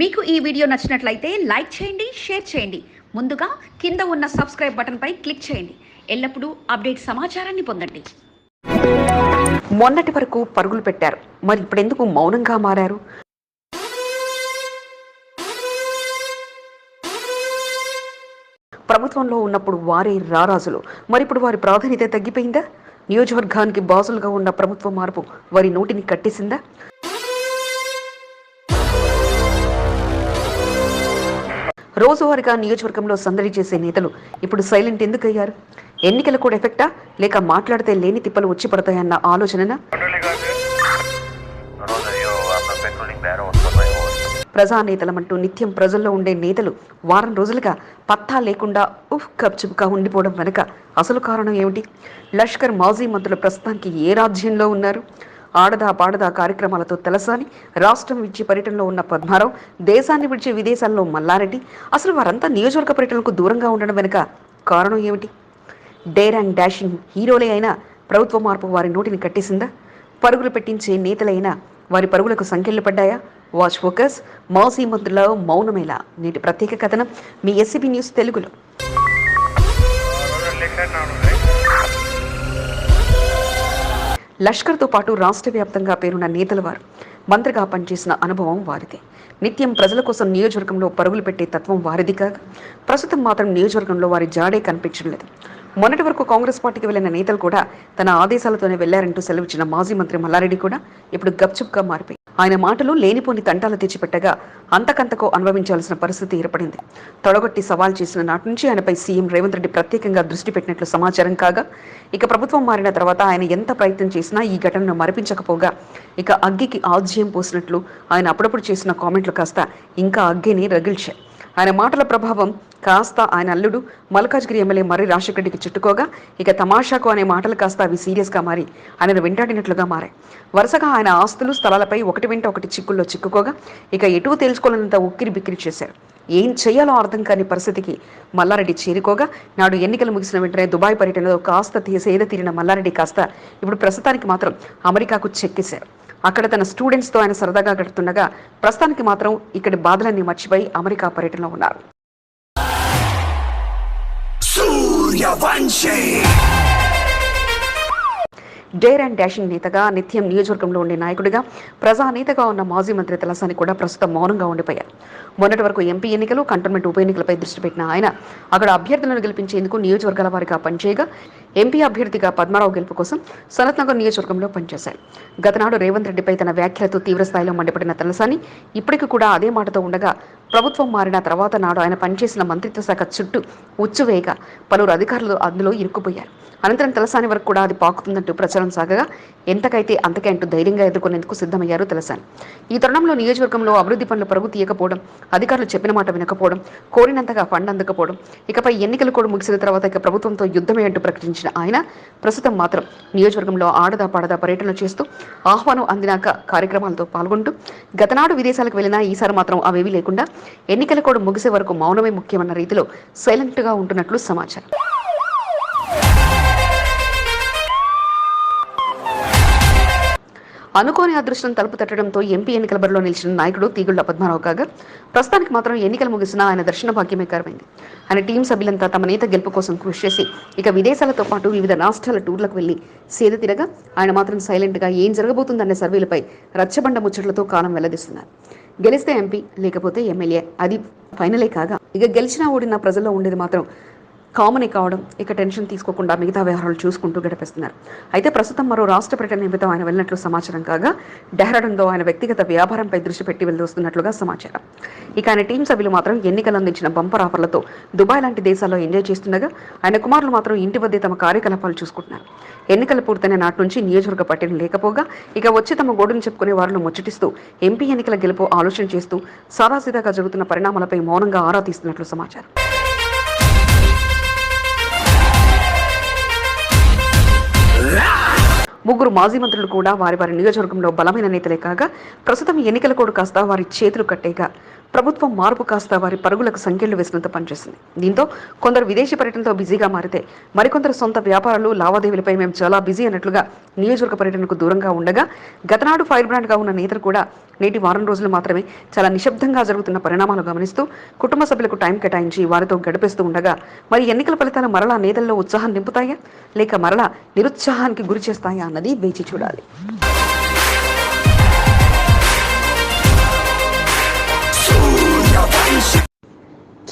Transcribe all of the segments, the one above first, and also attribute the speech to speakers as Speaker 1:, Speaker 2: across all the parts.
Speaker 1: మీకు ఈ వీడియో నచ్చినట్లయితే లైక్ చేయండి షేర్ చేయండి. ముందుగా కింద ఉన్న సబ్స్క్రైబ్ బటన్పై క్లిక్ చేయండి. ఎల్లప్పుడూ అప్డేట్ సమాచారాన్ని పొందండి.
Speaker 2: మొన్నటి వరకు పరుగులు పెట్టారు. మరి ఇప్పుడెందుకు మౌనంగా మారారు? ప్రభుత్వంలో ఉన్నప్పుడు వారే రారాజులు. మరిప్పుడు వారి ప్రాధాన్యత తగ్గిపోయిందా? నియోజకవర్గానికి బాసులుగా ఉన్న ప్రభుత్వ మార్పు వారి నోటిని కట్టేసిందా? రోజువారీగా నియోజకవర్గంలో సందడి చేసే నేతలు ఇప్పుడు సైలెంట్ ఎందుకు అయ్యారు ఎన్నికల కూడా ఎఫెక్టా? లేక మాట్లాడితే లేని తిప్పలు వచ్చి పడతాయన్న ఆలోచననా?
Speaker 3: పెట్రోలింగ్
Speaker 2: ప్రజానేతలమంటూ నిత్యం ప్రజల్లో ఉండే నేతలు వారం రోజులుగా పత్తా లేకుండా ఉఫ్ కప్చుపుగా ఉండిపోవడం వెనుక అసలు కారణం ఏమిటి? లష్కర్ మాజీ మంత్రులు ప్రస్తుతానికి ఏ రాజ్యంలో ఉన్నారు? ఆడదా పాడదా కార్యక్రమాలతో తెలసాని. రాష్ట్రం విడిచి పర్యటనలో ఉన్న పద్మారావు దేశాన్ని విడిచి విదేశాల్లో మల్లారెడ్డి. అసలు వారంతా నియోజకవర్గ పర్యటనకు దూరంగా ఉండడం వెనుక కారణం ఏమిటి? డేర్ అండ్ డాషింగ్ హీరోలే అయినా ప్రభుత్వ మార్పు వారి నోటిని కట్టేసిందా? పరుగులు పెట్టించే నేతలైనా వారి పరుగులకు సంఖ్యలు పడ్డాయా? వాచ్ ఫోకస్ మాజీ మంత్రుల మౌనమేలా నేటి ప్రత్యేక కథనం మీ ఎస్సీబీ న్యూస్ తెలుగులో. లష్కర్తో పాటు రాష్ట్ర వ్యాప్తంగా పేరున్న నేతల వారు మంత్రిగా పనిచేసిన అనుభవం వారిది. నిత్యం ప్రజల కోసం నియోజకవర్గంలో పరుగులు పెట్టే తత్వం వారిది కాక ప్రస్తుతం మాత్రం నియోజకవర్గంలో వారి జాడే కనిపించడం లేదు. మొన్నటి వరకు కాంగ్రెస్ పార్టీకి వెళ్ళిన నేతలు కూడా తన ఆదేశాలతోనే వెళ్ళారంటూ సెలవిచ్చిన మాజీ మంత్రి మల్లారెడ్డి కూడా ఇప్పుడు గప్చుప్గా మారిపోయి ఆయన మాటలు లేనిపోని తంటాలు తెచ్చిపెట్టగా అంతకంతకో అనుభవించాల్సిన పరిస్థితి ఏర్పడింది. తొడగొట్టి సవాల్ చేసిన నాటి నుంచి ఆయనపై సీఎం రేవంత్ రెడ్డి ప్రత్యేకంగా దృష్టి పెట్టినట్లు సమాచారం కాగా ఇక ప్రభుత్వం మారిన తర్వాత ఆయన ఎంత ప్రయత్నం చేసినా ఈ ఘటనను మరిపించకపోగా ఇక అగ్గికి ఆజ్యం పోసినట్లు ఆయన అప్పుడప్పుడు చేసిన కామెంట్లు కాస్త ఇంకా అగ్గిని రగిల్చాయి. ఆయన మాటల ప్రభావం కాస్త ఆయన అల్లుడు మల్కాజ్గిరి ఎమ్మెల్యే మర్రి రాజశేఖరరెడ్డికి చుట్టుకోగా ఇక తమాషాకు అనే మాటలు కాస్త అవి సీరియస్గా మారి ఆయనను వెంటాడినట్లుగా మారాయి. వరుసగా ఆయన ఆస్తులు స్థలాలపై ఒకటి వెంట ఒకటి చిక్కుల్లో చిక్కుకోగా ఇక ఎటు తేల్చుకోలేనంత ఉక్కిరి బిక్కిరి చేశారు. ఏం చేయాలో అర్థం కాని పరిస్థితికి మల్లారెడ్డి చేరుకోగా నాడు ఎన్నికలు ముగిసిన వెంటనే దుబాయ్ పర్యటనలో కాస్త తీ- సేద తీరిన మల్లారెడ్డి కాస్త ఇప్పుడు ప్రస్తుతానికి మాత్రం అమెరికాకు చెక్కేశారు. అక్కడ తన స్టూడెంట్స్తో ఆయన సరదాగా గడుపుతుండగా ప్రస్తుతానికి మాత్రం ఇక్కడి బాధలన్నీ మర్చిపోయి అమెరికా పర్యటనలో ఉన్నారు. డేర్ అండ్ డాషింగ్ నేతగా నిత్యం నియోజకవర్గంలో ఉండే నాయకుడిగా ప్రజానేతగా ఉన్న మాజీ మంత్రి తలసాని కూడా ప్రస్తుతం మౌనంగా ఉండిపోయారు. మొన్నటి వరకు ఎంపీ ఎన్నికలు కంటోన్మెంట్ ఉప ఎన్నికలపై దృష్టి పెట్టిన ఆయన అక్కడ అభ్యర్థులను గెలిపించేందుకు నియోజకవర్గాల వారిగా పనిచేయగా ఎంపీ అభ్యర్థిగా పద్మారావు గెలుపు కోసం సనత్నగర్ నియోజకవర్గంలో పనిచేశారు. గతనాడు రేవంత్ రెడ్డిపై తన వ్యాఖ్యలతో తీవ్రస్థాయిలో మండిపడిన తలసాని ఇప్పటికీ కూడా అదే మాటతో ఉండగా ప్రభుత్వం మారిన తర్వాత నాడు ఆయన పనిచేసిన మంత్రిత్వ శాఖ చుట్టూ ఉచ్చువేయగా పలువురు అధికారులు అందులో ఇరుక్కుపోయారు. అనంతరం తలసాని వరకు కూడా అది పాకుతుందంటూ ప్రచారం సాగగా ఎంతకైతే అంతకే అంటూ ధైర్యంగా ఎదుర్కొనేందుకు సిద్ధమయ్యారు తలసాని. ఈ తరుణంలో నియోజకవర్గంలో అభివృద్ధి పనులు పరుగు తీయకపోవడం అధికారులు చెప్పిన మాట వినకపోవడం కోరినంతగా ఫండ్ అందకపోవడం ఇకపై ఎన్నికలు కూడా ముగిసిన తర్వాత ఇక ప్రభుత్వంతో యుద్ధమే అంటూ ప్రకటించిన ఆయన ప్రస్తుతం మాత్రం నియోజకవర్గంలో ఆడదా పాడదా పర్యటన చేస్తూ ఆహ్వానం అందినాక కార్యక్రమాలతో పాల్గొంటూ గతనాడు విదేశాలకు వెళ్ళినా ఈసారి మాత్రం అవేవీ లేకుండా ఎన్నికల కూడా ముగిసే వరకు మౌనమే ముఖ్యమన్న రీతిలో సైలెంట్గా ఉంటున్నట్లు సమాచారం. అనుకోని అదృష్టం తలుపు తట్టడంతో ఎంపీ ఎన్నికల బరిలో నిలిచిన నాయకుడు తీగుళ్ళ పద్మారావు కాగా ప్రస్తుతానికి మాత్రం ఎన్నికలు ముగిసినా ఆయన దర్శన భాగ్యమే కారమైంది ఆయన టీం సభ్యులంతా తమ నేత గెలుపు కోసం కృషి చేసి ఇక విదేశాలతో పాటు వివిధ రాష్ట్రాల టూర్లకు వెళ్ళి సేద తిరగా ఆయన మాత్రం సైలెంట్గా ఏం జరగబోతుందనే సర్వేలపై రచ్చబండ ముచ్చట్లతో కాలం వెల్లడిస్తున్నారు. గెలిస్తే ఎంపీ లేకపోతే ఎమ్మెల్యే అది ఫైనలే కాగా ఇక గెలిచినా ఓడిన ప్రజల్లో ఉండేది మాత్రం కామనే కావడం ఇక టెన్షన్ తీసుకోకుండా మిగతా వ్యవహారాలు చూసుకుంటూ గడిపేస్తున్నారు. అయితే ప్రస్తుతం మరో రాష్ట్ర పర్యటన నిమిత్తం ఆయన వెళ్ళినట్లు సమాచారం కాగా డెహ్రాడూన్లో ఆయన వ్యక్తిగత వ్యాపారంపై దృష్టి పెట్టి వెళ్ళొస్తున్నట్లుగా సమాచారం. ఇక ఆయన టీం సభ్యులు మాత్రం ఎన్నికలు అందించిన బంపర్ ఆఫర్లతో దుబాయ్ లాంటి దేశాల్లో ఎంజాయ్ చేస్తుండగా ఆయన కుమారులు మాత్రం ఇంటి వద్దే తమ కార్యకలాపాలు చూసుకుంటున్నారు. ఎన్నికలు పూర్తయిన నాటి నుంచి నియోజకవర్గ పట్టిన లేకపోగా ఇక వచ్చి తమ గోడును చెప్పుకునే వారిని ముచ్చటిస్తూ ఎంపీ ఎన్నికల గెలుపు ఆలోచన చేస్తూ సాదాసీదాగా జరుగుతున్న పరిణామాలపై మౌనంగా ఆరా తీస్తున్నట్లు సమాచారం. ముగ్గురు మాజీ మంత్రులు కూడా వారి వారి నియోజకవర్గంలో బలమైన నేతలే కాగా ప్రస్తుతం ఎన్నికల కోడ్ కాస్త వారి చేతులు కట్టేగా. ప్రభుత్వం మార్పు కాస్త వారి పరుగులకు సంఖ్యలు వేసినంత పనిచేసింది. దీంతో కొందరు విదేశీ పర్యటనతో బిజీగా మారితే మరికొందరు సొంత వ్యాపారాలు లావాదేవీలపై మేము చాలా బిజీ అన్నట్లుగా నియోజకవర్గ పర్యటనకు దూరంగా ఉండగా గతనాడు ఫైర్ బ్రాండ్గా ఉన్న నేతలు కూడా నేటి వారం రోజులు మాత్రమే చాలా నిశ్శబ్దంగా జరుగుతున్న పరిణామాలు గమనిస్తూ కుటుంబ సభ్యులకు టైం కేటాయించి వారితో గడిపేస్తూ ఉండగా మరి ఎన్నికల ఫలితాలు మరలా నేతల్లో ఉత్సాహం నింపుతాయా? లేక మరలా నిరుత్సాహానికి గురి చేస్తాయా అన్నది వేచి చూడాలి.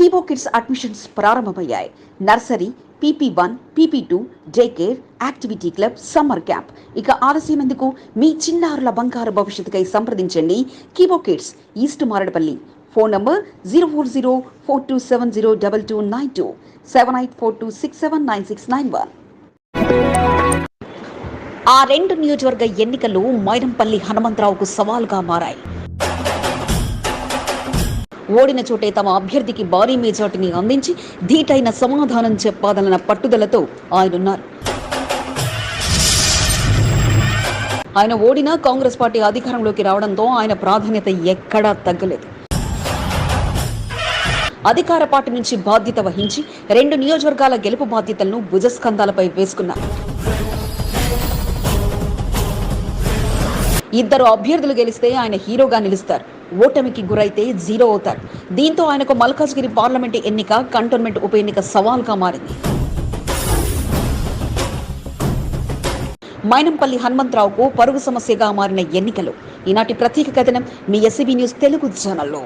Speaker 2: కీబో కిడ్స్ అడ్మిషన్స్ ప్రారంభమయ్యాయి. Nursery PP one PP two day care activity club summer camp. ఇక ఆలస్యం ఎందుకు? మీ చిన్నారుల బంగారు భవిష్యత్తుకై సంప్రదించండి Keybo kids east Maradpally. Phone number zero four zero four two seven zero double two nine two. Seven eight four two six seven nine six nine one. ఆ రెండు నియోజకవర్గ ఎన్నికలు మైనంపల్లి హనుమంతరావుకు సవాల్గా మారాయి. ఓడిన చోటే తమ అభ్యర్థికి భారీ మెజార్టీని అందించి ధీటైన సమాధానం చెప్పాదన్న పట్టుదలతో ఆయనున్నారు. ఆయన ఓడినా కాంగ్రెస్ పార్టీ అధికారంలోకి రావడంతో ఆయన ప్రాధాన్యత ఎక్కడా తగ్గలేదు. అధికార పార్టీ నుంచి బాధ్యత వహించి రెండు నియోజకవర్గాల గెలుపు బాధ్యతలను భుజస్కంధాలపై వేసుకున్నారు. ఇద్దరు అభ్యర్థులు గెలిస్తే ఆయన హీరోగా నిలుస్తారు. ఓటమికి గురైతే జీరో అవుతారు. దీంతో ఆయనకు మల్కాజ్గిరి పార్లమెంటు ఎన్నిక కంటోన్మెంట్ ఉప ఎన్నిక సవాల్గా మారింది. మైనంపల్లి హనుమంతరావుకు పరుగు సమస్యగా మారిన ఎన్నికలు. ఈనాటి ప్రత్యేక కథనం మీ ఎస్సీబీ న్యూస్ తెలుగు ఛానల్లో.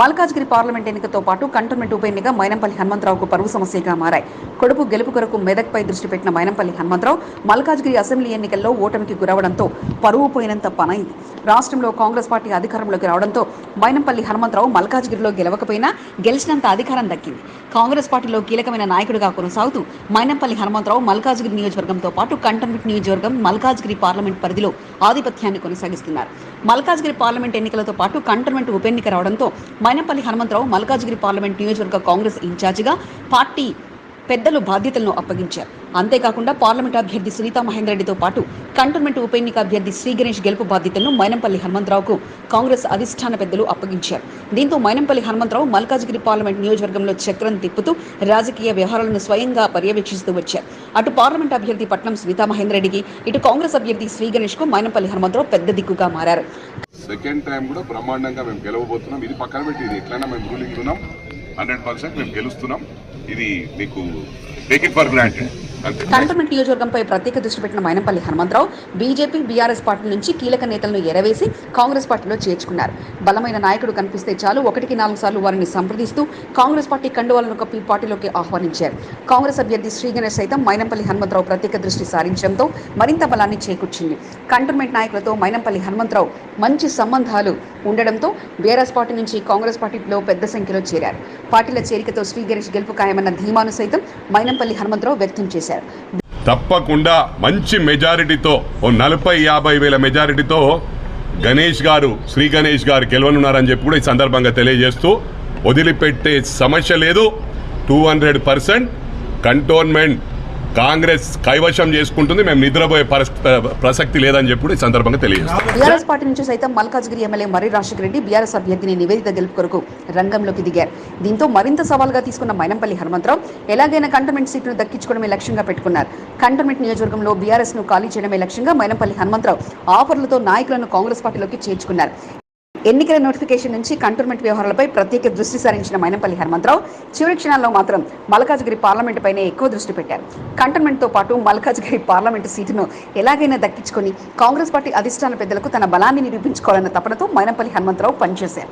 Speaker 2: మల్కాజ్గిరి పార్లమెంట్ ఎన్నికతో పాటు కంటోన్మెంట్ ఉప ఎన్నిక మైనంపల్లి హనుమంతరావుకు పరువు సమస్యగా మారాయి. కొడుకు గెలుపు కొరకు మెదక్పై దృష్టి పెట్టిన మైనంపల్లి హనుమంతరావు మల్కాజ్గిరి అసెంబ్లీ ఎన్నికల్లో ఓటమికి గురవడంతో పరువు పోయినంత పనైంది. రాష్ట్రంలో కాంగ్రెస్ పార్టీ అధికారంలోకి రావడంతో మైనంపల్లి హనుమంతరావు మల్కాజ్గిరిలో గెలవకపోయినా గెలిచినంత అధికారం దక్కింది. కాంగ్రెస్ పార్టీలో కీలకమైన నాయకుడిగా కొనసాగుతూ మైనంపల్లి హనుమంతరావు మల్కాజ్గిరి నియోజకవర్గంతో పాటు కంటోన్మెంట్ నియోజకవర్గం మల్కాజ్గిరి పార్లమెంట్ పరిధిలో ఆధిపత్యాన్ని కొనసాగిస్తున్నారు. మల్కాజ్గిరి పార్లమెంట్ ఎన్నికలతో పాటు కంటోన్మెంట్ ఉప ఎన్నిక రావడంతో మైనంపల్లి హనుమంతరావు మల్కాజ్గిరి పార్లమెంట్ నియోజకవర్గ కాంగ్రెస్ ఇన్ఛార్జిగా పార్టీ పెద్దలు బాధ్యతలను అప్పగించారు. అంతేకాకుండా పార్లమెంట్ అభ్యర్థి సునీతా మహేందర్రెడ్డితో పాటు కంటోన్మెంట్ ఉప ఎన్నిక అభ్యర్థి శ్రీ గణేష్ గెలుపు బాధ్యతలను మైనంపల్లి హనుమంతరావుకు కాంగ్రెస్ అధిష్టాన పెద్దలు అప్పగించారు. దీంతో మైనంపల్లి హనుమంతరావు మల్కాజ్గిరి పార్లమెంట్ నియోజకవర్గంలో చక్రం తిప్పుతూ రాజకీయ వ్యవహారాలను స్వయంగా పర్యవేక్షిస్తూ వచ్చారు. అటు పార్లమెంట్ అభ్యర్థి పట్నం సునీతా మహేందర్రెడ్డికి ఇటు కాంగ్రెస్ అభ్యర్థి శ్రీ గణేష్కు మైనంపల్లి హనుమంతరావు పెద్ద దిక్కుగా మారారు.
Speaker 4: సెకండ్ టైం కూడా బ్రహ్మాండంగా మేము గెలవబోతున్నాం. ఇది పక్కన పెట్టి ఇది ఎట్లయినా మేము రూలింగ్ ఉన్నాం హండ్రెడ్ పర్సెంట్ మేము గెలుస్తున్నాం. ఇది మీకు take it for granted
Speaker 2: cantonment నియోజకవర్గంపై ప్రత్యేక దృష్టి పెట్టిన Mynampally Hanumantharao BJP BRS party నుంచి కీలక నేతలను ఎరవేసి కాంగ్రెస్ పార్టీలో చేర్చుకున్నారు. బలమైన నాయకుడు కనిపిస్తే చాలు ఒకటికి నాలుగు సార్లు వారిని సంప్రదిస్తూ కాంగ్రెస్ పార్టీ కండువాలను కప్పి పార్టీలోకి ఆహ్వానించారు. కాంగ్రెస్ అభ్యర్థి శ్రీ గణేష్ సైతం మైనంపల్లి హనుమంతరావు ప్రత్యేక దృష్టి సారించడంతో మరింత బలాన్ని చేకూర్చింది. కంటోన్మెంట్ నాయకులతో మైనంపల్లి హనుమంతరావు మంచి సంబంధాలు ఉండడంతో బీఆర్ఎస్ పార్టీ నుంచి కాంగ్రెస్ పార్టీలో పెద్ద సంఖ్యలో చేరారు. పార్టీల చేరికతో శ్రీ గణేష్ గెలుపు ఖాయమన్న ధీమాను సైతం మైనంపల్లి హనుమంతరావు వ్యక్తం చేశారు.
Speaker 4: తప్పకుండా మంచి మెజారిటీతో ఓ నలభై యాభై వేల మెజారిటీతో గణేష్ గారు శ్రీ గణేష్ గారు గెలవనున్నారని చెప్పి కూడా ఈ సందర్భంగా తెలియజేస్తూ వదిలిపెట్టే సమస్య లేదు. Two hundred percent cantonment Congress కైవశం చేసుకుంటుంది మేము నిద్రపోయే ప్రసక్తి లేదని చెప్పి ఈ సందర్భంగా తెలియజేస్తాం.
Speaker 2: బీఆర్ఎస్ పార్టీ నుంచి సైతం మల్కాజ్గిరి ఎమ్మెల్యే మర్రి రాజశేఖర రెడ్డి బీఆర్ఎస్ అభ్యర్థిని నివేదిత గెలుపు కొరకు రంగంలోకి దిగారు. దీంతో మరింత సవాల్గా తీసుకున్న మైనంపల్లి హనుమంతరావు ఎలాగైనా కంటోన్మెంట్ సీట్ను దక్కించుకోవడమే లక్ష్యంగా పెట్టుకున్నారు. కంటోన్మెంట్ నియోజకవర్గంలో బీఆర్ఎస్ను ఖాళీ చేయడమే లక్ష్యంగా మైనంపల్లి హనుమంతరావు ఆఫర్లతో నాయకులను కాంగ్రెస్ పార్టీలోకి చేర్చుకున్నారు. ఎన్నికల నోటిఫికేషన్ నుంచి కంటోన్మెంట్ వ్యవహారాలపై ప్రత్యేక దృష్టి సారించిన మైనంపల్లి హనుమంతరావు చివరి క్షణాల్లో మాత్రం మల్కాజ్గిరి పార్లమెంటుపైనే ఎక్కువ దృష్టి పెట్టారు. కంటోన్మెంట్తో పాటు మల్కాజ్గిరి పార్లమెంటు సీటును ఎలాగైనా దక్కించుకొని కాంగ్రెస్ పార్టీ అధిష్టాన పెద్దలకు తన బలాన్ని నిరూపించుకోవాలన్న తపనతో మైనంపల్లి హనుమంతరావు పనిచేశారు.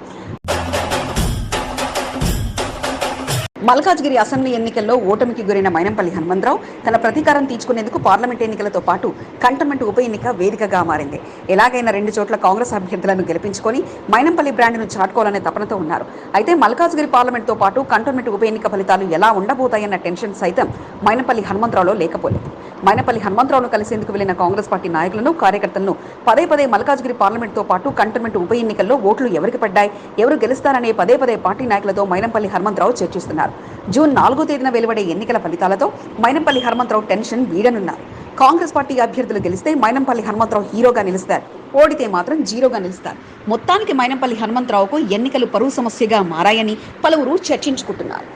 Speaker 2: మల్కాజ్గిరి అసెంబ్లీ ఎన్నికల్లో ఓటమికి గురైన మైనంపల్లి హనుమంతరావు తన ప్రతీకారం తీర్చుకునేందుకు పార్లమెంట్ ఎన్నికలతో పాటు కంటోన్మెంట్ ఉప ఎన్నిక వేదికగా మారింది. ఎలాగైనా రెండు చోట్ల కాంగ్రెస్ అభ్యర్థులను గెలిపించుకొని మైనంపల్లి బ్రాండ్ను చాటుకోవాలనే తపనతో ఉన్నారు. అయితే మల్కాజ్గిరి పార్లమెంట్తో పాటు కంటోన్మెంట్ ఉప ఎన్నిక ఫలితాలు ఎలా ఉండబోతాయన్న టెన్షన్ సైతం మైనంపల్లి హనుమంతరావులో లేకపోలేదు. మైనపల్లి హనుమంతరావును కలిసేందుకు వెళ్ళిన కాంగ్రెస్ పార్టీ నాయకులను కార్యకర్తలను పదే పదే మల్కాజ్గిరి పార్లమెంట్తో పాటు కంటోన్మెంట్ ఉప ఎన్నికల్లో ఓట్లు ఎవరికి పడ్డాయి ఎవరు గెలుస్తారనే పదే పదే పార్టీ నాయకులతో మైనంపల్లి హనుమంతరావు చర్చిస్తున్నారు. జూన్ నాలుగో తేదీన వెలువడే ఎన్నికల ఫలితాలతో మైనంపల్లి హనుమంతరావు టెన్షన్ వీడనున్నారు. కాంగ్రెస్ పార్టీ అభ్యర్థులు గెలిస్తే మైనంపల్లి హనుమంతరావు హీరోగా నిలుస్తారు. ఓడితే మాత్రం జీరోగా నిలుస్తారు. మొత్తానికి మైనంపల్లి హనుమంతరావుకు ఎన్నికలు పరువు సమస్యగా మారాయని పలువురు చర్చించుకుంటున్నారు.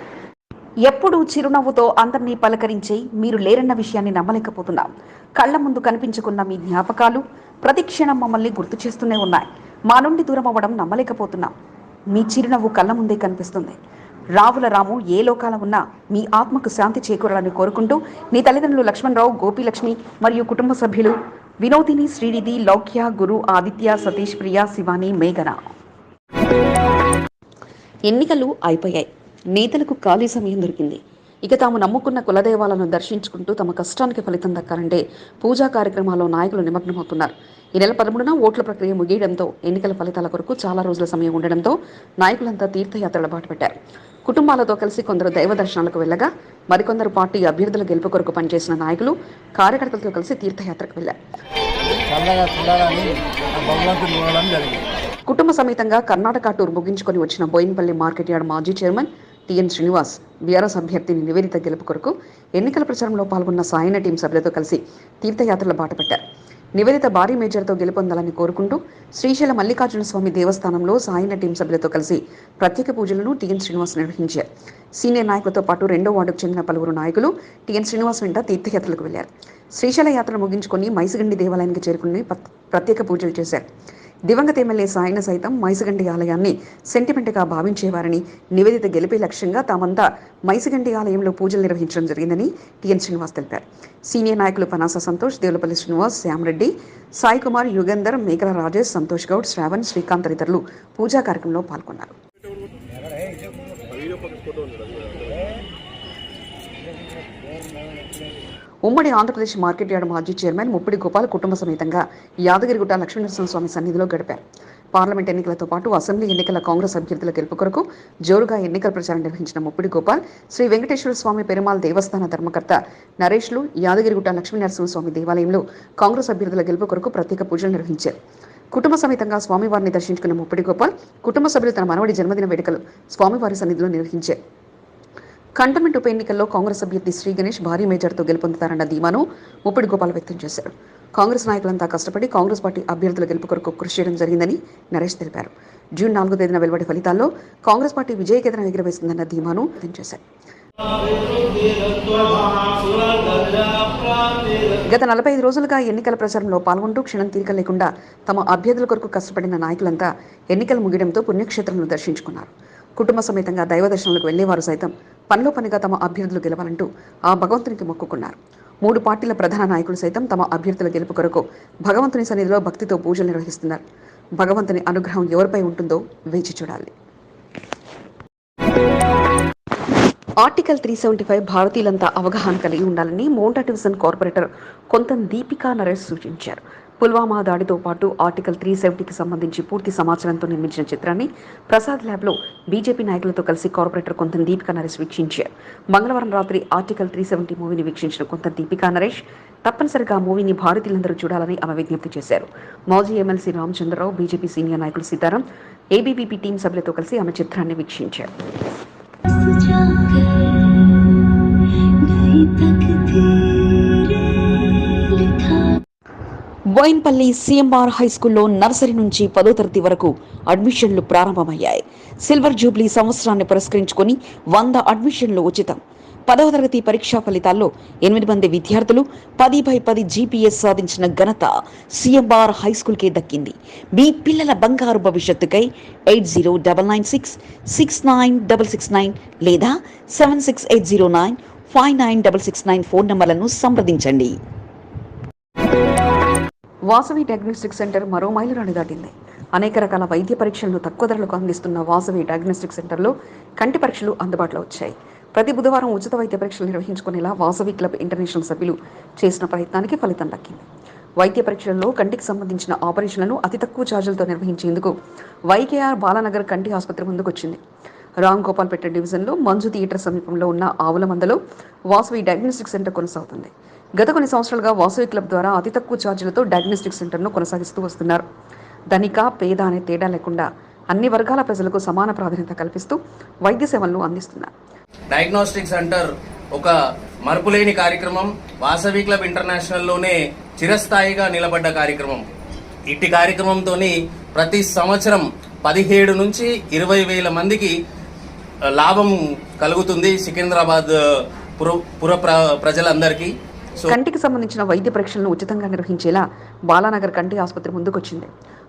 Speaker 2: ఎప్పుడూ చిరునవ్వుతో అందరినీ పలకరించి మీరు లేరన్న విషయాన్ని నమ్మలేకపోతున్నాం. కళ్ళ ముందు కనిపించుకున్న మీ జ్ఞాపకాలు ప్రతిక్షణం మమ్మల్ని గుర్తు చేస్తూనే ఉన్నాయి. మా నుండి దూరం అవ్వడం నమ్మలేకపోతున్నాం. మీ చిరునవ్వు కళ్ళ ముందే కనిపిస్తుంది. రావుల రాము ఏ లోకాల ఉన్నా మీ ఆత్మకు శాంతి చేకూరాలని కోరుకుంటూ నీ తల్లిదండ్రులు లక్ష్మణరావు గోపీలక్ష్మి మరియు కుటుంబ సభ్యులు వినోదిని శ్రీనిధి లౌక్య గురు ఆదిత్య సతీష్ ప్రియ శివాని మేఘన. ఎన్నికలు అయిపోయాయి. నేతలకు ఖాళీ సమయం దొరికింది. ఇక తాము నమ్ముకున్న కులదైవాలను దర్శించుకుంటూ తమ కష్టానికి ఫలితం దక్కాలంటే పూజా కార్యక్రమాల్లో నాయకులు నిమగ్నమవుతున్నారు. ఈ నెల పదమూడున ఓట్ల ప్రక్రియ ముగియడంతో ఎన్నికల ఫలితాల కొరకు చాలా రోజుల సమయం ఉండడంతో నాయకులంతా తీర్థయాత్రల బాట పెట్టారు. కుటుంబాలతో కలిసి కొందరు దైవ దర్శనాలకు వెళ్ళగా మరికొందరు పార్టీ అభ్యర్థుల గెలుపు కొరకు పనిచేసిన నాయకులు కార్యకర్తలతో కలిసి తీర్థయాత్రకు
Speaker 5: జరిగింది.
Speaker 2: కుటుంబ సమేతంగా కర్ణాటక టూర్ ముగించుకొని వచ్చిన బోయిన్పల్లి మార్కెట్ యార్డ్ మాజీ చైర్మన్ టిఎన్ శ్రీనివాస్ బీఆర్ఎస్ అభ్యర్థిని నివేదిత గెలుపు కొరకు ఎన్నికల ప్రచారంలో పాల్గొన్న సాయన టీం సభ్యులతో కలిసి తీర్థయాత్రల బాట పెట్టారు. నివేదిత భారీ మేజర్తో గెలుపొందాలని కోరుకుంటూ శ్రీశైల మల్లికార్జున స్వామి దేవస్థానంలో సాయన టీం సభ్యులతో కలిసి ప్రత్యేక పూజలను టీఎన్ శ్రీనివాస్ నిర్వహించారు. సీనియర్ నాయకులతో పాటు రెండో వార్డుకు చెందిన పలువురు నాయకులు టీఎన్ శ్రీనివాస్ వెంట తీర్థయాత్రలకు వెళ్ళారు శ్రీశైల యాత్రను ముగించుకొని మైసిగండి దేవాలయానికి చేరుకుని ప్రత్యేక పూజలు చేశారు. దివంగత ఎమ్మెల్యే సాయన సైతం మైసగండి ఆలయాన్ని సెంటిమెంట్గా భావించేవారని నివేదిత గెలిపే లక్ష్యంగా తామంతా మైసగండి ఆలయంలో పూజలు నిర్వహించడం జరిగిందని టిఎన్ శ్రీనివాస్ తెలిపారు. సీనియర్ నాయకులు పనాస సంతోష్ దేవులపల్లి శ్రీనివాస్ శ్యామరెడ్డి సాయి కుమార్ యుగంధర్ మేకల రాజేష్ సంతోష్ గౌడ్ శ్రావణ్ శ్రీకాంత్ తదితరులు పూజా కార్యక్రమంలో పాల్గొన్నారు. ఉమ్మడి ఆంధ్రప్రదేశ్ మార్కెట్ యార్డ్ మాజీ చైర్మన్ ముప్పిడి గోపాల్ కుటుంబ సమేతంగా యాదగిరిగుట్ట లక్ష్మీనరసింహస్వామి సన్నిధిలో గడిపారు. పార్లమెంట్ ఎన్నికలతో పాటు అసెంబ్లీ ఎన్నికల కాంగ్రెస్ అభ్యర్థుల గెలుపు కొరకు జోరుగా ఎన్నికల ప్రచారం నిర్వహించిన ముప్పిడి గోపాల్ శ్రీ వెంకటేశ్వర స్వామి పెరుమాల్ దేవస్థాన ధర్మకర్త నరేష్లు యాదగిరిగుట్ట లక్ష్మీనరసింహస్వామి దేవాలయంలో కాంగ్రెస్ అభ్యర్థుల గెలుపు కొరకు ప్రత్యేక పూజలు నిర్వహించారు. కుటుంబ సమేతంగా స్వామివారిని దర్శించుకున్న ముప్పిడి గోపాల్ కుటుంబ సభ్యులు తన మనవడి జన్మదిన వేడుకలు స్వామివారి సన్నిధిలో నిర్వహించారు. కంటమెంట్ ఉప ఎన్నికల్లో కాంగ్రెస్ అభ్యర్థి శ్రీ గణేష్ భారీ మేజర్తో గెలుపొందుతారన్న ధీమాను ముప్పిడి గోపాల్ వ్యక్తం చేశారు. కాంగ్రెస్ నాయకులంతా కష్టపడి కాంగ్రెస్ పార్టీ అభ్యర్థుల గెలుపు కొరకు కృషి చేయడం జరిగిందని నరేష్ తెలిపారు. జూన్ నాలుగో తేదీన వెలువడే ఫలితాల్లో కాంగ్రెస్ పార్టీ విజయకేతనం ఎగిరవేస్తుందన్న ధీమాను వ్యక్తం చేశారు. గత నలభై ఐదు రోజులుగా ఎన్నికల ప్రచారంలో పాల్గొంటూ క్షణం తీరిక లేకుండా తమ అభ్యర్థుల కొరకు కష్టపడిన నాయకులంతా ఎన్నికలు ముగియడంతో పుణ్యక్షేత్రంలో దర్శించుకున్నారు. కుటుంబ సమేతంగా దైవ దర్శనాలకు వెళ్ళేవారు సైతం పనిలో పనిగా తమ అభ్యర్థులు గెలవాలంటూ ఆ భగవంతునికి మొక్కుకున్నారు. మూడు పార్టీల ప్రధాన నాయకులు సైతం తమ అభ్యర్థుల గెలుపు కొరకు భగవంతుని సన్నిధిలో భక్తితో పూజలు నిర్వహిస్తున్నారు. భగవంతుని అనుగ్రహం ఎవరిపై ఉంటుందో వేచి చూడాలి. ఆర్టికల్ త్రీ సెవెంటీ ఫైవ్ భారతీయులంతా అవగాహన కలిగి ఉండాలని మౌంటా డివిజన్ కార్పొరేటర్ కొంత దీపికా నరేష్ సూచించారు. పుల్వామా దాడితో పాటు ఆర్టికల్ త్రీ సెవెంటీకి సంబంధించి పూర్తి సమాచారంతో నిర్మించిన చిత్రాన్ని ప్రసాద్ ల్యాబ్లో బీజేపీ నాయకులతో కలిసి కార్పొరేటర్ కొంత దీపికా నరేష్ వీక్షించారు. మంగళవారం రాత్రి ఆర్టికల్ త్రీ సెవెంటీ మూవీని వీక్షించిన కొంత దీపికా నరేష్ తప్పనిసరిగా ఆ మూవీని భారతీయులందరూ చూడాలని ఆమె విజ్ఞప్తి చేశారు. మాజీ ఎమ్మెల్సీ రామచంద్రరావు బీజేపీ సీనియర్ నాయకులు సీతారాం ఏబీవీపీ టీం సభ్యులతో కలిసి ఆమె చిత్రాన్ని వీక్షించారు. బోయిన్పల్లి సీఎంఆర్ హై స్కూల్లో నర్సరీ నుంచి పదో తరగతి వరకు అడ్మిషన్లు ప్రారంభమయ్యాయి. సిల్వర్ జూబ్లీ సంవత్సరాన్ని పురస్కరించుకొని వంద అడ్మిషన్లు ఉచితం. పదవ తరగతి పరీక్షా ఫలితాల్లో ఎనిమిది మంది విద్యార్థులు పది బై పది జీపీఎస్ సాధించిన ఘనత సీఎంఆర్ హై స్కూల్కే దక్కింది. మీ పిల్లల బంగారు భవిష్యత్తుకై eight zero double nine six six nine double six nine లేదా seven six eight zero nine five nine double six nine phone నంబర్లను సంప్రదించండి. వాసవి డయాగ్నోస్టిక్ సెంటర్ మరో మైలురాని దాటింది. అనేక రకాల వైద్య పరీక్షలను తక్కువ ధరలకు అందిస్తున్న వాసవి డయాగ్నోస్టిక్ సెంటర్లో కంటి పరీక్షలు అందుబాటులో వచ్చాయి. ప్రతి బుధవారం ఉచిత వైద్య పరీక్షలు నిర్వహించుకునేలా వాసవి క్లబ్ ఇంటర్నేషనల్ సభ్యులు చేసిన ప్రయత్నానికి ఫలితం దక్కింది. వైద్య పరీక్షల్లో కంటికి సంబంధించిన ఆపరేషన్లను అతి తక్కువ ఛార్జీలతో నిర్వహించేందుకు వైకేఆర్ బాలానగర్ కంటి ఆసుపత్రి ముందుకొచ్చింది. రామ్ గోపాల్పేట డివిజన్లో మంజు థియేటర్ సమీపంలో ఉన్న ఆవుల మందలో వాసవి డయాగ్నోస్టిక్ సెంటర్ కొనసాగుతుంది. గత కొన్ని సంవత్సరాలుగా వాసవి క్లబ్ ద్వారా అతి తక్కువ ఛార్జీలతో డయాగ్నోస్టిక్ సెంటర్ను కొనసాగిస్తూ వస్తున్నారు. ధనిక పేద అనే తేడా లేకుండా అన్ని వర్గాల ప్రజలకు సమాన ప్రాధాన్యత కల్పిస్తూ వైద్య సేవలను అందిస్తున్నారు.
Speaker 6: డయాగ్నోస్టిక్ సెంటర్ ఒక మరపులేని కార్యక్రమం. వాసవి క్లబ్ ఇంటర్నేషనల్లోనే చిరస్థాయిగా నిలబడ్డ కార్యక్రమం. ఇట్టి కార్యక్రమంతో ప్రతి సంవత్సరం పదిహేడు నుంచి ఇరవై వేల మందికి లాభం కలుగుతుంది సికింద్రాబాద్ పుర పుర ప్ర- ప్రజలందరికీ.
Speaker 2: కంటికి సంబంధించిన వైద్య పరీక్షలను ఉచితంగా నిర్వహించేలా బాలానగర్ కంటి ఆసుపత్రి ముందుకొచ్చింది.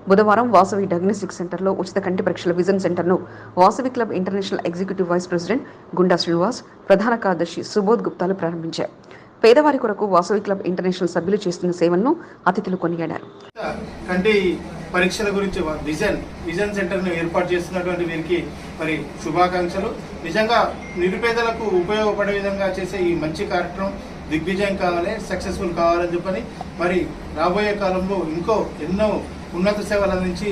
Speaker 2: బుధవారం వాసవి డయాగ్నోస్టిక్ సెంటర్లో ఉచిత కంటి పరీక్షల విజన్ సెంటర్ను Vasavi club international executive vice president Gunda Srinivas ప్రధాన కార్యదర్శి సుబోధ్ గుప్తాలు ప్రారంభించారు. పేదవారి కొరకు వాసవి క్లబ్ ఇంటర్నేషనల్ సభ్యులు చేస్తున్న సేవలను అతిథులు కొనియాడారు.
Speaker 7: కంటి పరీక్షల గురించి విజన్ విజన్ సెంటర్ను ఏర్పాటు చేస్తున్నటువంటి వీరికి మరి శుభాకాంక్షలు. నిజంగా నిరుపేదలకు ఉపయోగపడే విధంగా చేసే ఈ మంచి కార్యక్రమం దిగ్విజయం కావాలి సక్సెస్ఫుల్ కావాలని చెప్పని మరి రాబోయే కాలంలో ఇంకో ఎన్నో ఉన్నత సేవలు అందించి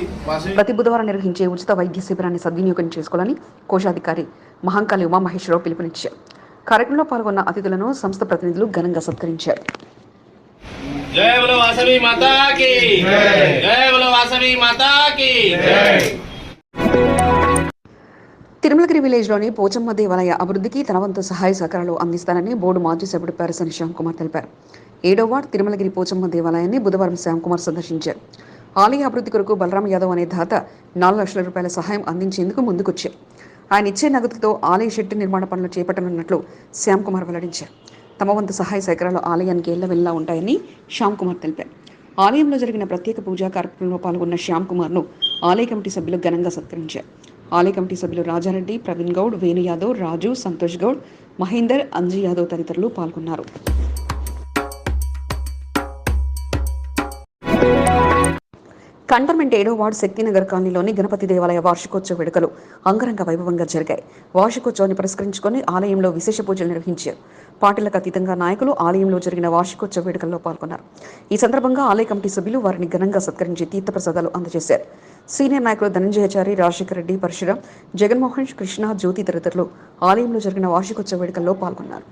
Speaker 2: ప్రతి బుధవారం నిర్వహించే ఉచిత వైద్య శిబిరాన్ని సద్వినియోగం చేసుకోవాలని కోశాధికారి మహంకాళి ఉమామహేశ్వరరావు పిలుపునిచ్చారు. కార్యక్రమంలో పాల్గొన్న అతిథులను సంస్థ ప్రతినిధులు ఘనంగా సత్కరించారు.
Speaker 6: జయ బలో వాసవి మాతాకి జయ బలో వాసవి మాతాకి.
Speaker 2: తిరుమలగిరి విలేజ్లోని పోచమ్మ దేవాలయ అభివృద్ధికి తన వంతు సహాయ సహకారాలు అందిస్తానని బోర్డు మాజీ సభ్యుడు పేరసని శ్యామ్కుమార్ తెలిపారు. ఏడో వార్డ్ తిరుమలగిరి పోచమ్మ దేవాలయాన్ని బుధవారం శ్యామ్కుమార్ సందర్శించారు. ఆలయ అభివృద్ధి కొరకు బలరాం యాదవ్ అనే దాత నాలుగు లక్షల రూపాయల సహాయం అందించేందుకు ముందుకొచ్చారు ఆయన ఇచ్చే నగదుతో ఆలయ షెడ్డు నిర్మాణ పనులు చేపట్టనున్నట్లు శ్యామ్కుమార్ వెల్లడించారు. తమ వంతు సహాయ సహకారాలు ఆలయానికి ఎల్లవెల్లా ఉంటాయని శ్యామ్కుమార్ తెలిపారు. ఆలయంలో జరిగిన ప్రత్యేక పూజా కార్యక్రమంలో పాల్గొన్న శ్యామ్ కుమార్ను ఆలయ కమిటీ సభ్యులు ఘనంగా సత్కరించారు. ఆలయ కమిటీ సభ్యులు రాజారెడ్డి ప్రవీణ్ గౌడ్ వేణు యాదవ్ రాజు సంతోష్ గౌడ్ మహేందర్ అంజీ యాదవ్ తదితరులు పాల్గొన్నారు. కంటర్మెంట్ ఏడో వార్డు శక్తినగర్ కాలనీలోని గణపతి దేవాలయ వార్షికోత్సవ వేడుకలు అంగరంగ వైభవంగా జరిగాయి. వార్షికోత్సవాన్ని పురస్కరించుకొని ఆలయంలో విశేష పూజలు నిర్వహించారు. పార్టీలకు అతీతంగా నాయకులు ఆలయంలో జరిగిన వార్షికోత్సవ వేడుకల్లో పాల్గొన్నారు. ఈ సందర్భంగా ఆలయ కమిటీ సభ్యులు వారిని ఘనంగా సత్కరించి తీర్థప్రసాదాలు అందజేశారు. సీనియర్ నాయకులు ధనంజయాచారి రాజశేఖర రెడ్డి పరశురాం జగన్మోహన్ కృష్ణ జ్యోతి తదితరులు ఆలయంలో జరిగిన వార్షికోత్సవ వేడుకల్లో పాల్గొన్నారు.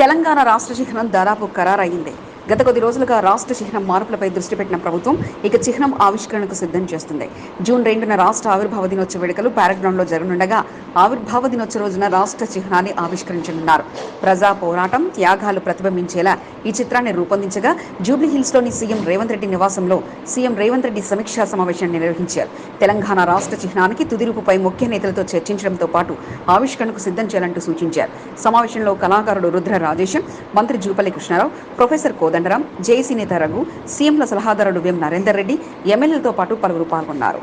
Speaker 2: తెలంగాణ రాష్ట్ర చిహ్నం దాదాపు ఖరారయ్యింది. గత కొద్ది రోజులుగా రాష్ట్ర చిహ్నం మార్పులపై దృష్టి పెట్టిన ప్రభుత్వం ఇక చిహ్నం ఆవిష్కరణకు సిద్ధం చేస్తుంది. జూన్ రెండున రాష్ట్ర ఆవిర్భావ దినోత్సవ వేడుకలు పారాగ్రౌండ్లో జరగనుండగా ఆవిర్భావ దినోత్సవ రోజున రాష్ట్ర చిహ్నాన్ని ఆవిష్కరించనున్నారు. ప్రజా పోరాటం త్యాగాలు ప్రతిబింబించేలా ఈ చిత్రాన్ని రూపొందించగా జూబ్లీహిల్స్లోని సీఎం రేవంత్ రెడ్డి నివాసంలో సీఎం రేవంత్ రెడ్డి సమీక్షా సమావేశాన్ని నిర్వహించారు. తెలంగాణ రాష్ట్ర చిహ్నానికి తుదిరూపుపై ముఖ్య నేతలతో చర్చించడంతో పాటు ఆవిష్కరణకు సిద్ధం చేయాలంటూ సూచించారు. సమావేశంలో కళాకారుడు రుద్ర రాజేశం మంత్రి జూపల్లి కృష్ణారావు ప్రొఫెసర్ కోదండరాం జేసీ నేత రఘు సీఎంల సలహాదారుడు వేం నరేందర్ రెడ్డి ఎమ్మెల్యేలతో పాటు పలువురు పాల్గొన్నారు.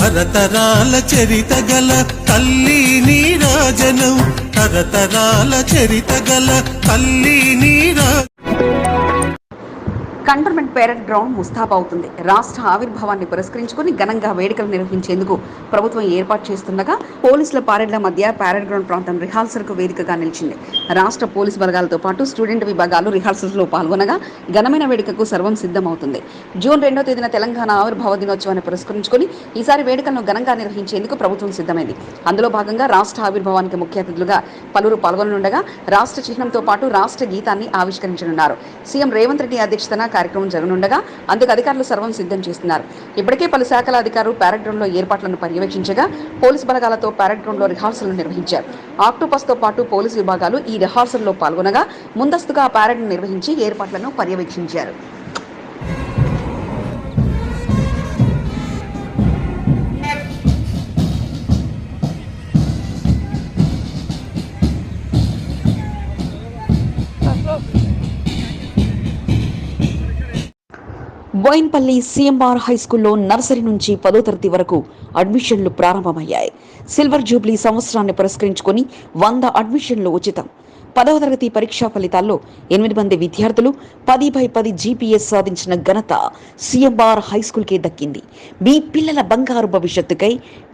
Speaker 8: తరతరాల చరిత గల తల్లి నీరాజనం. తరతరాల చరిత గల తల్లి నీరా
Speaker 2: కంటోన్మెంట్ పేరెడ్ గ్రౌండ్ ముస్తాబ్ అవుతుంది రాష్ట్ర ఆవిర్భావాన్ని పురస్కరించుకుని ఘనంగా వేడుకలు నిర్వహించేందుకు ప్రభుత్వం ఏర్పాటు చేస్తుండగా పోలీసుల పారెడ్ల మధ్య పారెడ్ గ్రౌండ్ ప్రాంతం రిహార్సల్కు వేదికగా నిలిచింది. రాష్ట్ర పోలీస్ బలగాలతో పాటు స్టూడెంట్ విభాగాలు రిహార్సల్స్లో పాల్గొనగా ఘనమైన వేడుకకు సర్వం సిద్ధమవుతుంది. జూన్ రెండో తేదీన తెలంగాణ ఆవిర్భావ దినోత్సవాన్ని పురస్కరించుకుని ఈసారి వేడుకలను ఘనంగా నిర్వహించేందుకు ప్రభుత్వం సిద్ధమైంది. అందులో భాగంగా రాష్ట్ర ఆవిర్భావానికి ముఖ్య అతిథులుగా పలువురు పాల్గొననుండగా రాష్ట్ర చిహ్నంతో పాటు రాష్ట్ర గీతాన్ని ఆవిష్కరించనున్నారు. సీఎం రేవంత్ రెడ్డి అధ్యక్షతన కార్యక్రమం జరగనుండగా అందుకు అధికారులు సర్వం సిద్ధం చేస్తున్నారు. ఇప్పటికే పలు శాఖల అధికారులు ప్యారెడ్ గ్రౌండ్లో ఏర్పాట్లను పర్యవేక్షించగా పోలీస్ బలగాలతో ప్యారెడ్ గ్రౌండ్లో రిహార్సల్ నిర్వహించారు. ఆక్టోపస్తో పాటు పోలీసు విభాగాలు ఈ రిహార్సల్లో పాల్గొనగా ముందస్తుగా ఆ నిర్వహించి ఏర్పాట్లను పర్యవేక్షించారు. బోయిన్పల్లి సిఎంఆర్ హై స్కూల్లో నర్సరీ నుంచి పదో తరగతి వరకు అడ్మిషన్లు ప్రారంభమయ్యాయి. సిల్వర్ జూబ్లీ సంవత్సరాన్ని పురస్కరించుకొని వంద అడ్మిషన్లు ఉచితం. పదవ తరగతి పరీక్షా ఫలితాల్లో ఎనిమిది మంది విద్యార్థులు పది బై పది జీపీఎస్ సాధించిన ఘనత సిఎంఆర్ హై స్కూల్కే దక్కింది. మీ పిల్లల బంగారు భవిష్యత్తుకై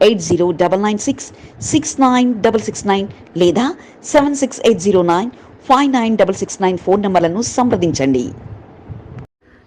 Speaker 2: eight zero double nine six six nine double six nine లేదా seven six eight zero nine five nine double six nine phone నంబర్లను సంప్రదించండి.